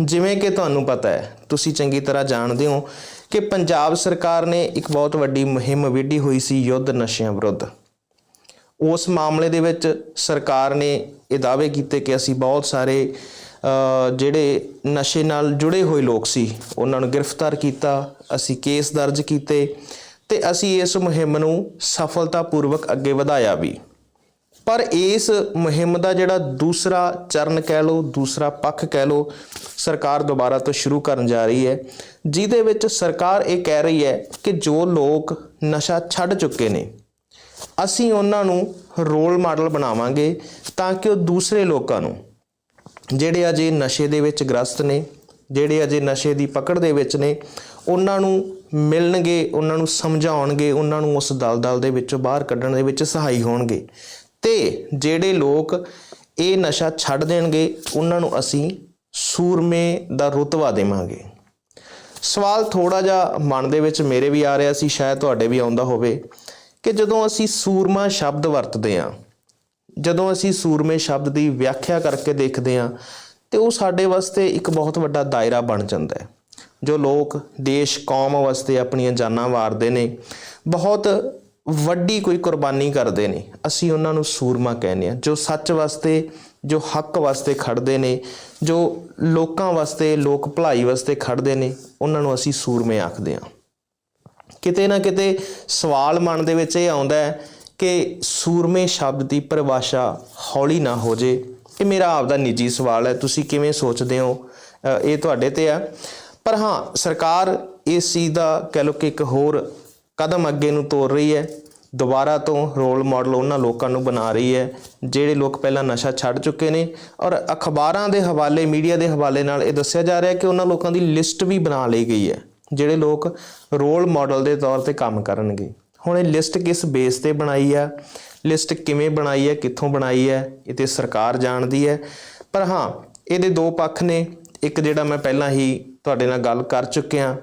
ਜਿਵੇਂ ਕਿ ਤੁਹਾਨੂੰ ਪਤਾ ਹੈ, ਤੁਸੀਂ ਚੰਗੀ ਤਰ੍ਹਾਂ ਜਾਣਦੇ ਹੋ ਕਿ ਪੰਜਾਬ ਸਰਕਾਰ ਨੇ ਇੱਕ ਬਹੁਤ ਵੱਡੀ ਮੁਹਿੰਮ ਵਿੱਢੀ ਹੋਈ ਸੀ ਯੁੱਧ ਨਸ਼ਿਆਂ ਵਿਰੁੱਧ। ਉਸ ਮਾਮਲੇ ਦੇ ਵਿੱਚ ਸਰਕਾਰ ਨੇ ਇਹ ਦਾਅਵੇ ਕੀਤੇ ਕਿ ਅਸੀਂ ਬਹੁਤ ਸਾਰੇ ਜਿਹੜੇ ਨਸ਼ੇ ਨਾਲ ਜੁੜੇ ਹੋਏ ਲੋਕ ਸੀ, ਉਹਨਾਂ ਨੂੰ ਗ੍ਰਿਫਤਾਰ ਕੀਤਾ, ਅਸੀਂ ਕੇਸ ਦਰਜ ਕੀਤੇ ਤੇ ਅਸੀਂ ਇਸ ਮੁਹਿੰਮ ਨੂੰ ਸਫਲਤਾਪੂਰਵਕ ਅੱਗੇ ਵਧਾਇਆ ਵੀ। ਪਰ ਇਸ ਮੁਹਿੰਮ ਦਾ ਜਿਹੜਾ ਦੂਸਰਾ ਚਰਨ ਕਹਿ ਲਓ, ਦੂਸਰਾ ਪੱਖ ਕਹਿ ਲਓ, ਸਰਕਾਰ ਦੁਬਾਰਾ ਤੋਂ ਸ਼ੁਰੂ ਕਰਨ ਜਾ ਰਹੀ ਹੈ। ਜਿਹਦੇ ਵਿੱਚ ਸਰਕਾਰ ਇਹ ਕਹਿ ਰਹੀ ਹੈ ਕਿ ਜੋ ਲੋਕ ਨਸ਼ਾ ਛੱਡ ਚੁੱਕੇ ਨੇ, ਅਸੀਂ ਉਹਨਾਂ ਨੂੰ ਰੋਲ ਮਾਡਲ ਬਣਾਵਾਂਗੇ ਤਾਂ ਕਿ ਉਹ ਦੂਸਰੇ ਲੋਕਾਂ ਨੂੰ, ਜਿਹੜੇ ਅਜੇ ਨਸ਼ੇ ਦੇ ਵਿੱਚ ਗ੍ਰਸਤ ਨੇ, ਜਿਹੜੇ ਅਜੇ ਨਸ਼ੇ ਦੀ ਪਕੜ ਦੇ ਵਿੱਚ ਨੇ, ਉਹਨਾਂ ਨੂੰ ਮਿਲਣਗੇ, ਉਹਨਾਂ ਨੂੰ ਸਮਝਾਉਣਗੇ, ਉਹਨਾਂ ਨੂੰ ਉਸ ਦਲਦਲ ਦੇ ਵਿੱਚੋਂ ਬਾਹਰ ਕੱਢਣ ਦੇ ਵਿੱਚ ਸਹਾਈ ਹੋਣਗੇ। ਤੇ ਜਿਹੜੇ ਲੋਕ ਇਹ ਨਸ਼ਾ ਛੱਡ ਦੇਣਗੇ, ਉਹਨਾਂ ਨੂੰ ਅਸੀਂ ਸੂਰਮੇ ਦਾ ਰੁਤਬਾ ਦੇਵਾਂਗੇ। ਸਵਾਲ ਥੋੜਾ ਜਿਹਾ ਮਨ ਦੇ ਵਿੱਚ ਮੇਰੇ ਵੀ ਆ ਰਿਹਾ ਸੀ, ਸ਼ਾਇਦ ਤੁਹਾਡੇ ਵੀ ਆਉਂਦਾ ਹੋਵੇ, ਕਿ ਜਦੋਂ ਅਸੀਂ ਸੂਰਮਾ ਸ਼ਬਦ ਵਰਤਦੇ ਹਾਂ, ਜਦੋਂ ਅਸੀਂ ਸੂਰਮੇ ਸ਼ਬਦ ਦੀ ਵਿਆਖਿਆ ਕਰਕੇ ਦੇਖਦੇ ਹਾਂ, ਤੇ ਉਹ ਸਾਡੇ ਵਾਸਤੇ ਇੱਕ ਬਹੁਤ ਵੱਡਾ ਦਾਇਰਾ ਬਣ ਜਾਂਦਾ ਹੈ। ਜੋ ਲੋਕ, ਦੇਸ਼, ਕੌਮ ਵਾਸਤੇ ਆਪਣੀਆਂ ਜਾਨਾਂ ਵਾਰਦੇ ਨੇ, ਬਹੁਤ ਵੱਡੀ ਕੋਈ ਕੁਰਬਾਨੀ ਕਰਦੇ ਨੇ, ਅਸੀਂ ਉਹਨਾਂ ਨੂੰ ਸੂਰਮਾ ਕਹਿੰਦੇ ਆ ਜੋ ਸੱਚ ਵਾਸਤੇ, ਜੋ ਹੱਕ ਵਾਸਤੇ ਖੜਦੇ ਨੇ, ਜੋ ਲੋਕਾਂ ਵਾਸਤੇ, ਲੋਕ ਭਲਾਈ ਵਾਸਤੇ ਖੜਦੇ ਨੇ, ਉਹਨਾਂ ਨੂੰ ਅਸੀਂ ਸੂਰਮੇ ਆਖਦੇ ਹਾਂ। ਕਿਤੇ ਨਾ ਕਿਤੇ ਸਵਾਲ ਮਨ ਦੇ ਵਿੱਚ ਇਹ ਆਉਂਦਾ ਹੈ ਕਿ ਸੂਰਮੇ ਸ਼ਬਦ ਦੀ ਪਰਿਭਾਸ਼ਾ ਹੌਲੀ ਨਾ ਹੋ ਜੇ। ਇਹ ਮੇਰਾ ਆਪਦਾ ਨਿੱਜੀ ਸਵਾਲ ਹੈ, ਤੁਸੀਂ ਕਿਵੇਂ ਸੋਚਦੇ ਹੋ? ਇਹ ਤੁਹਾਡੇ ਤੇ ਆ ਪਰ ਹਾਂ, ਸਰਕਾਰ ਇਸ ਚੀਜ਼ ਦਾ ਕਹਿ ਲਓ ਕਿ ਇੱਕ ਹੋਰ ਕਦਮ ਅੱਗੇ ਨੂੰ ਤੋਰ ਰਹੀ ਹੈ। ਦੁਬਾਰਾ ਤੋਂ ਰੋਲ ਮਾਡਲ ਉਹਨਾਂ ਲੋਕਾਂ ਨੂੰ ਬਣਾ ਰਹੀ ਹੈ, ਜਿਹੜੇ ਲੋਕ ਪਹਿਲਾਂ ਨਸ਼ਾ ਛੱਡ ਚੁੱਕੇ ਨੇ ਔਰ ਅਖਬਾਰਾਂ ਦੇ ਹਵਾਲੇ ਮੀਡੀਆ ਦੇ ਹਵਾਲੇ ਨਾਲ ਇਹ ਦੱਸਿਆ ਜਾ ਰਿਹਾ ਹੈ ਕਿ ਉਹਨਾਂ ਲੋਕਾਂ ਦੀ ਲਿਸਟ ਵੀ ਬਣਾ ਲਈ ਗਈ ਹੈ, ਜਿਹੜੇ ਲੋਕ ਰੋਲ ਮਾਡਲ ਦੇ ਤੌਰ ਤੇ ਕੰਮ ਕਰਨਗੇ। ਹੁਣ ਇਹ ਲਿਸਟ ਕਿਸ ਬੇਸ ਤੇ ਬਣਾਈ ਆ ਲਿਸਟ ਕਿਵੇਂ ਬਣਾਈ ਹੈ? ਕਿੱਥੋਂ ਬਣਾਈ ਹੈ? ਇਹ ਤੇ ਸਰਕਾਰ ਜਾਣਦੀ ਹੈ। ਪਰ ਹਾਂ, ਇਹਦੇ ਦੋ ਪੱਖ ਨੇ। ਇੱਕ ਜਿਹੜਾ ਮੈਂ ਪਹਿਲਾਂ ਹੀ ਤੁਹਾਡੇ ਨਾਲ ਗੱਲ ਕਰ ਚੁੱਕਿਆ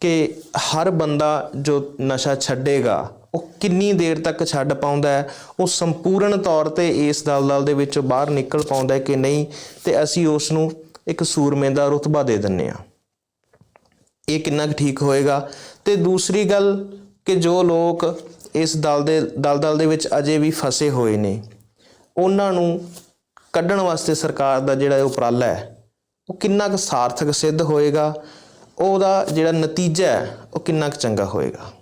ਕਿ ਹਰ ਬੰਦਾ ਜੋ ਨਸ਼ਾ ਛੱਡੇਗਾ, ਉਹ ਕਿੰਨੀ ਦੇਰ ਤੱਕ ਛੱਡ ਪਾਉਂਦਾ ਹੈ, ਉਹ ਸੰਪੂਰਨ ਤੌਰ ਤੇ ਇਸ ਦਲਦਲ ਦੇ ਵਿੱਚੋਂ ਬਾਹਰ ਨਿਕਲ ਪਾਉਂਦਾ ਹੈ ਕਿ ਨਹੀਂ, ਤੇ ਅਸੀਂ ਉਸ ਨੂੰ ਇੱਕ ਸੂਰਮੇ ਦਾ ਰੁਤਬਾ ਦੇ ਦਿੰਨੇ ਆ ਇਹ ਕਿੰਨਾ ਕੁ ਠੀਕ ਹੋਏਗਾ? ਤੇ ਦੂਸਰੀ ਗੱਲ ਕਿ ਜੋ ਲੋਕ ਇਸ ਦਲ ਦੇ, ਦਲਦਲ ਦੇ ਵਿੱਚ ਅਜੇ ਵੀ ਫਸੇ ਹੋਏ ਨੇ, ਉਹਨਾਂ ਨੂੰ ਕੱਢਣ ਵਾਸਤੇ ਸਰਕਾਰ ਦਾ ਜਿਹੜਾ ਉਪਰਾਲਾ ਹੈ, ਉਹ ਕਿੰਨਾ ਕੁ ਸਾਰਥਕ ਸਿੱਧ ਹੋਏਗਾ? ਉਹਦਾ ਜਿਹੜਾ ਨਤੀਜਾ ਹੈ ਉਹ ਕਿੰਨਾ ਕੁ ਚੰਗਾ ਹੋਏਗਾ?